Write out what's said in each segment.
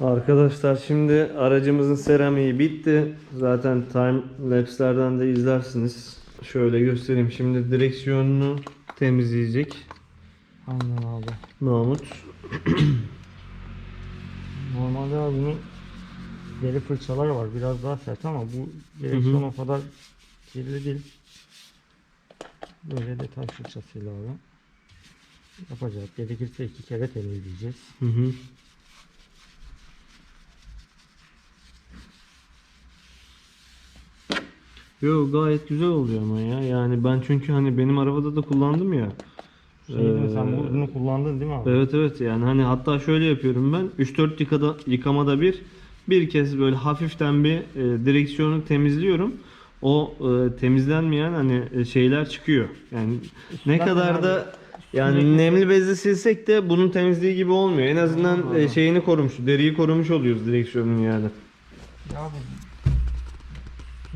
Arkadaşlar şimdi aracımızın seramiği bitti. Zaten time laps'lerden de izlersiniz. Şöyle göstereyim. Şimdi direksiyonunu temizleyecek Aynen abi. Mahmut. Normalde abi bunun deri fırçaları var. Biraz daha sert ama bu direksiyon o kadar kirli değil. Böyle detay fırçasıyla abi. Yapacağız. Gerekirse iki kere temizleyeceğiz. Hı hı. Yo gayet güzel oluyor ama ya. Yani ben çünkü hani benim arabada da kullandım ya. Şey değil mi, sen Ee, bu- bunu kullandın değil mi abi? Evet evet yani hani hatta şöyle yapıyorum ben 3-4 yıkada, yıkamada bir bir kez böyle hafiften bir e, direksiyonu temizliyorum. O e, temizlenmeyen hani e, şeyler çıkıyor. Yani ne Zaten kadar abi, da yani sürekli- nemli bezle silsek de bunun temizliği gibi olmuyor. En azından e, şeyini korumuş, deriyi korumuş oluyoruz direksiyonun yani. Ya abi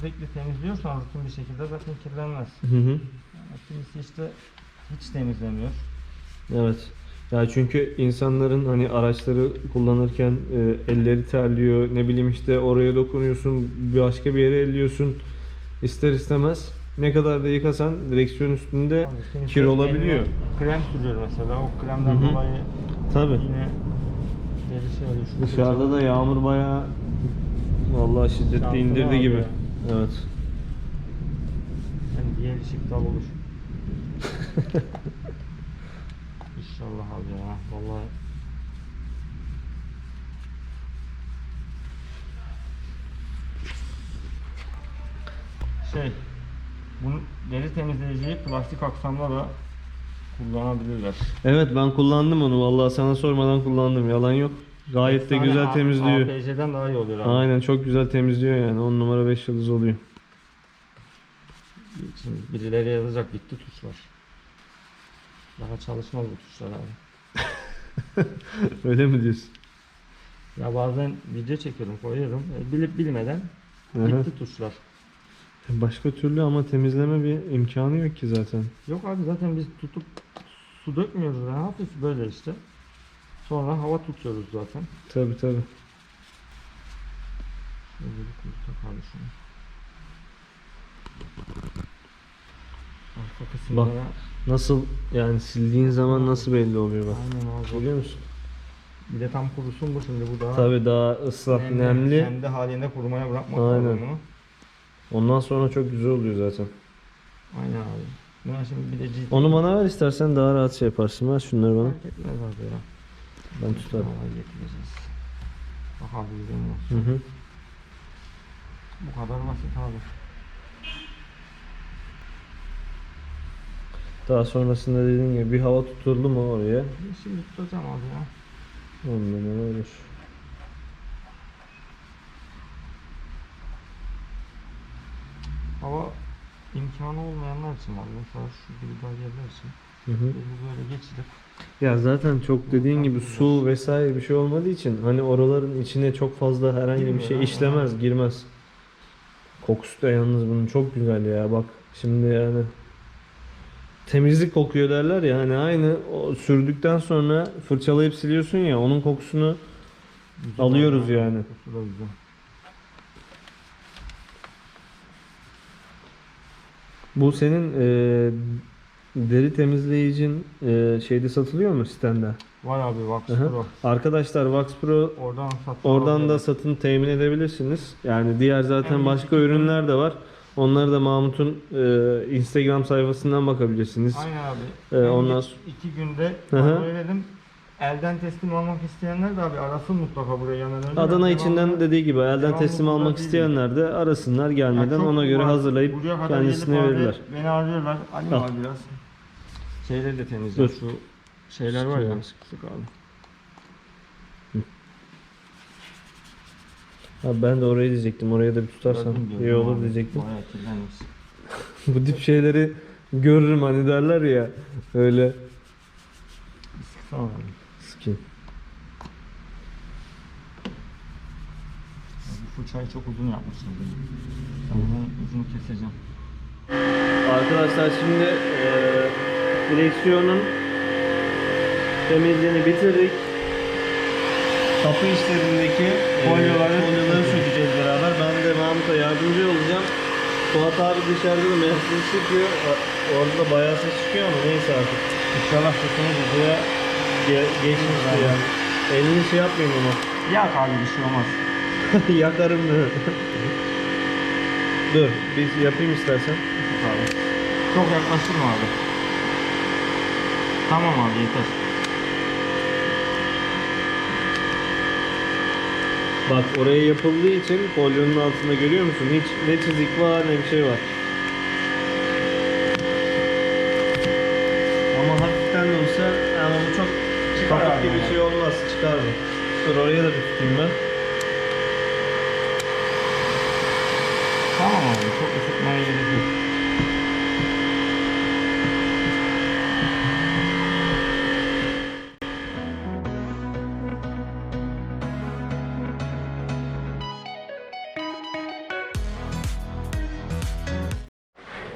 sürekli temizliyorsan rutin bir şekilde zaten kirlenmez. Hı hı. Yani Kimisi işte hiç temizlemiyor. Evet. Ya çünkü insanların hani araçları kullanırken e, elleri terliyor. Ne bileyim işte oraya dokunuyorsun, başka bir yere elliyorsun. İster istemez ne kadar da yıkasan direksiyon üstünde kimisi kir olabiliyor. Krem sürüyor mesela. O kremden Hı hı. dolayı Tabi. yine derisi öyle şu Dışarıda da yağmur bayağı vallahi şiddetli Şansına indirdi gibi. Evet. Yani diğer iş iptal olur. İnşallah abi ya. Vallahi şey bunu deri temizleyiciyi plastik aksamda da kullanabilirler. Evet ben kullandım onu vallahi sana sormadan kullandım. Yalan yok. Gayet de güzel A- temizliyor. APJ'den daha iyi oluyor abi. Aynen çok güzel temizliyor yani. 10 numara 5 yıldız oluyor. Şimdi birileri yazacak gitti tuşlar. Daha çalışmaz bu tuşlar abi. Öyle mi diyorsun? Ya bazen video çekiyorum koyuyorum. E, Bilip bilmeden hı. gitti tuşlar. Başka türlü ama temizleme bir imkanı yok ki zaten. Yok abi zaten biz tutup su dökmüyoruz. Ne yapıyoruz böyle işte. Sonra hava tutuyoruz zaten. Tabi tabi. Şöyle bir kutu şunu. Arka kısımlara. Nasıl yani sildiğin zaman nasıl belli oluyor bak. Aynen abi. Biliyor musun? Bir de tam kurusun bu şimdi bu daha. Tabi daha ıslak, nemli, nemli. Kendi halinde kurumaya bırakmak Aynen. bunu. Ondan sonra çok güzel oluyor zaten. Aynen abi. Ben şimdi bir de ciddi. Onu bana ver istersen daha rahat şey yaparsın. Ver şunları bana. Fark etmez abi ya. Ben tutarım. Vallahi getireceğiz. Bak abi görüyor musun? Hı hı. Bu kadar basit abi. Daha sonrasında dediğim gibi bir hava tutuldu mu oraya? Şimdi tutacağım abi ya. On numara olur. Hava imkanı olmayanlar için abi. Mesela şu gibi bariyerler için. Hı hı. Biz böyle geçirip Ya zaten çok dediğin gibi su vesaire bir şey olmadığı için hani oraların içine çok fazla herhangi bir şey işlemez, girmez. Kokusu da yalnız bunun çok güzel ya bak. Şimdi yani temizlik kokuyor derler ya hani aynı o sürdükten sonra fırçalayıp siliyorsun ya onun kokusunu güzel Alıyoruz abi. yani. Kokusu da güzel. bu senin e, deri temizleyicin e, şeyde satılıyor mu sitende? Var abi Wax Aha. Pro. Arkadaşlar Wax Pro Oradan satın Oradan da satın temin edebilirsiniz. Yani diğer zaten En başka ürünler de var. Onları da Mahmut'un e, Instagram sayfasından bakabilirsiniz. Aynen abi. Ee, Ben ondan iki günde edelim. Elden teslim almak isteyenler de abi arasın mutlaka buraya yanına. Adana içinden Devamlı- dediği gibi elden teslim almak isteyenler de arasınlar gelmeden ona göre var. hazırlayıp kendisine verirler. Beni arıyorlar. Alayım Al. abi biraz. Şeyleri de temizle. Dur. Şu şeyler var ya. Sık sık abi. Ha, ben de orayı diyecektim. Oraya da bir tutarsan Gördüm, gördüm iyi olur abi. diyecektim. Bayağı kirlenmiş. Bu tip şeyleri görürüm hani derler ya. Öyle sıksana abi. Ya Bu fırçayı çok uzun yapmışsın. Ben bunun uzunu keseceğim. Arkadaşlar şimdi eee, direksiyonun temizliğini bitirdik. kapı işlerindeki Folyoları folyoları sökeceğiz beraber. Ben de Mahmut'a yardımcı olacağım. Fuat abi dışarıda da mesleği çıkıyor. Orada da bayağı ses çıkıyor ama neyse artık. İnşallah sesimiz Buraya ge- geçmişti yani. Elini şey yapmayayım ama. Yak abi bir şey olmaz. Yakarım da. Dur, bir yapayım istersen. Çok yaklaştırma abi. Tamam abi yeter. Bak oraya yapıldığı için folyonun altında görüyor musun? Hiç ne çizik var ne bir şey var. Ama hafiften de olsa ama bu çok Çıkar kaput abi gibi ya. şey olmaz. Çıkar mı? Dur oraya da bir tutayım ben. Tamam abi çok ısıtmaya gerek yok.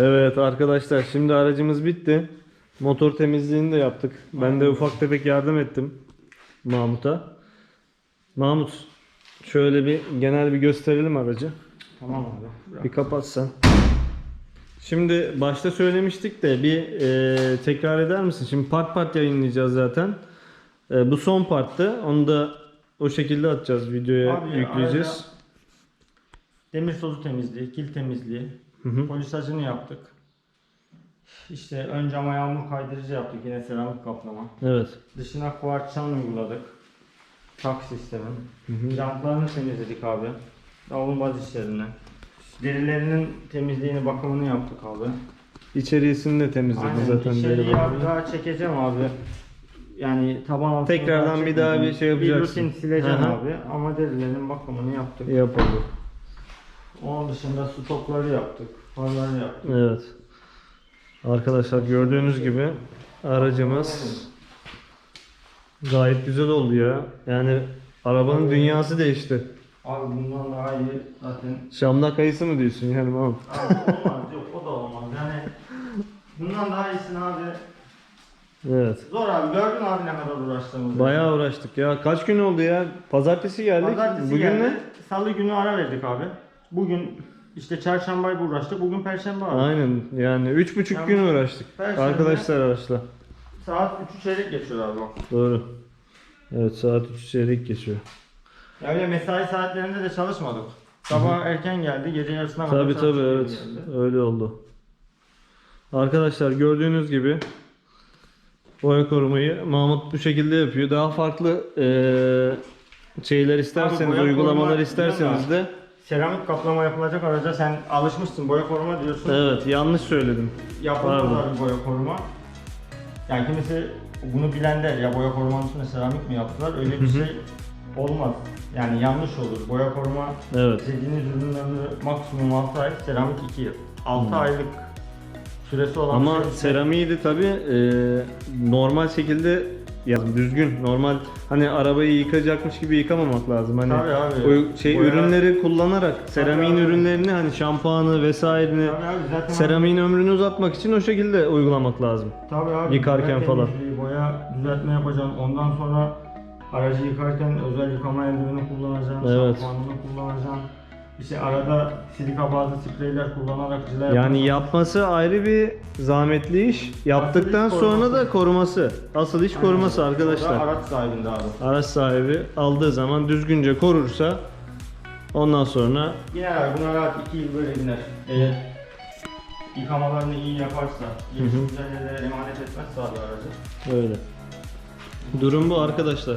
Evet arkadaşlar şimdi aracımız bitti. Motor temizliğini de yaptık. Ben de ufak tefek yardım ettim Mahmut'a. Mahmut şöyle bir genel bir gösterelim aracı. Tamam abi. Bir kapat sen. Şimdi başta söylemiştik de bir e, tekrar eder misin? Şimdi part part yayınlayacağız zaten. E, bu son parttı. Onu da o şekilde atacağız videoya Abi, yükleyeceğiz. arada- Demir tozu temizliği, kil temizliği, Hı hı. polisajını yaptık. İşte ön cama yağmur kaydırıcı yaptık yine seramik kaplama. Evet. Dışına kuartçan uyguladık. Tak sistemin. Jantlarını temizledik abi. Davlumbaz işlerini. Derilerinin temizliğini, bakımını yaptık abi. İçerisini de temizledik Aynen, zaten. abi bakımı. daha çekeceğim abi. Yani taban altını Tekrardan daha bir daha bir şey yapacaksın. Bir rutin sileceğim Hı hı. abi ama derilerin bakımını yaptık. Yapıldı. Onun dışında stokları yaptık, farları yaptık. Evet. Arkadaşlar gördüğünüz gibi aracımız gayet güzel oldu ya. Yani arabanın dünyası değişti. Abi bundan daha iyi zaten. Şam'da kayısı mı diyorsun yani Mahmut? Abi olmaz yok o da olmaz yani. Bundan daha iyisin abi. Evet. Zor abi gördün abi ne kadar uğraştığımızı. Bayağı uğraştık ya. Kaç gün oldu ya? Pazartesi geldik. Pazartesi Bugün geldi, ne? Salı günü ara verdik abi. Bugün işte çarşambayı uğraştık. Bugün perşembe abi. Aynen yani üç buçuk Ya gün bu- uğraştık. Perşembe- Arkadaşlar araçla. Saat 3'ü çeyrek geçiyor abi bak. Doğru. Evet saat 3 çeyrek geçiyor. Ya öyle mesai saatlerinde de çalışmadık. Sabah erken geldi, gece yarısına kadar Tabi tabi çalıştık evet geldi. öyle oldu. Arkadaşlar gördüğünüz gibi boya korumayı Mahmut bu şekilde yapıyor. Daha farklı eee, şeyler isterseniz, boya uygulamalar koruma isterseniz de Seramik kaplama yapılacak araca sen alışmışsın boya koruma diyorsun. evet yanlış söyledim. Yapılmaz Pardon. abi boya koruma. Yani kimisi bunu bilen der ya boya korumanın üstüne seramik mi yaptılar? Öyle bir şey olmaz. Yani yanlış olur. Boya koruma Evet. dediğiniz ürün ömrü maksimum 6 ay, seramik 2 yıl. 6 aylık süresi olan Ama şey- seramiği de tabi normal şekilde yani düzgün normal hani arabayı yıkayacakmış gibi yıkamamak lazım. Hani Tabii abi. o şey Boya- ürünleri kullanarak seramiğin abi. ürünlerini hani şampuanı vesairini Tabii abi zaten seramiğin ömrünü uzatmak için o şekilde uygulamak lazım. Tabii abi. Yıkarken boya falan. temizliği, Boya düzeltme yapacaksın. Ondan sonra aracı yıkarken özel yıkama eldiveni kullanacaksın. Evet. Şampuanını kullanacaksın. İşte arada silika bazlı spreyler kullanarak cila Yani yapması ayrı bir zahmetli iş. Yaptıktan iş sonra koruması. da koruması. Asıl iş koruması arkadaşlar. O da araç sahibinde abi. Araç sahibi aldığı zaman düzgünce korursa ondan sonra Gider abi buna rahat 2 yıl böyle gider. Eğer yıkamalarını iyi yaparsa, güzel yerlere emanet etmezse abi aracı. öyle. Durum bu arkadaşlar.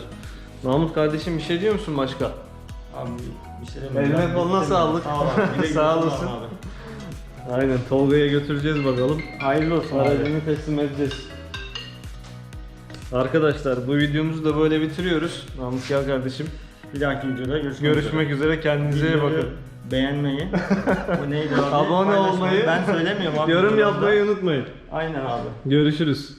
Mahmut kardeşim bir şey diyor musun başka? Abi bir şey Eline demiyorum. koluna sağlık. Sağ ol abi. Olasın. abi. Aynen Tolga'ya götüreceğiz bakalım. Hayırlı olsun abi. Aracını teslim edeceğiz. Arkadaşlar bu videomuzu da böyle bitiriyoruz. Mahmut gel kardeşim. Bir dahaki videoda görüşmek, Görüşmek üzere. Kendinize iyi Videoyu bakın. Beğenmeyi. Bu neydi abi? Abone Paylaşmayı. olmayı. Ben söylemiyorum abi. Yorum videolarda. yapmayı unutmayın. Aynen abi. Görüşürüz.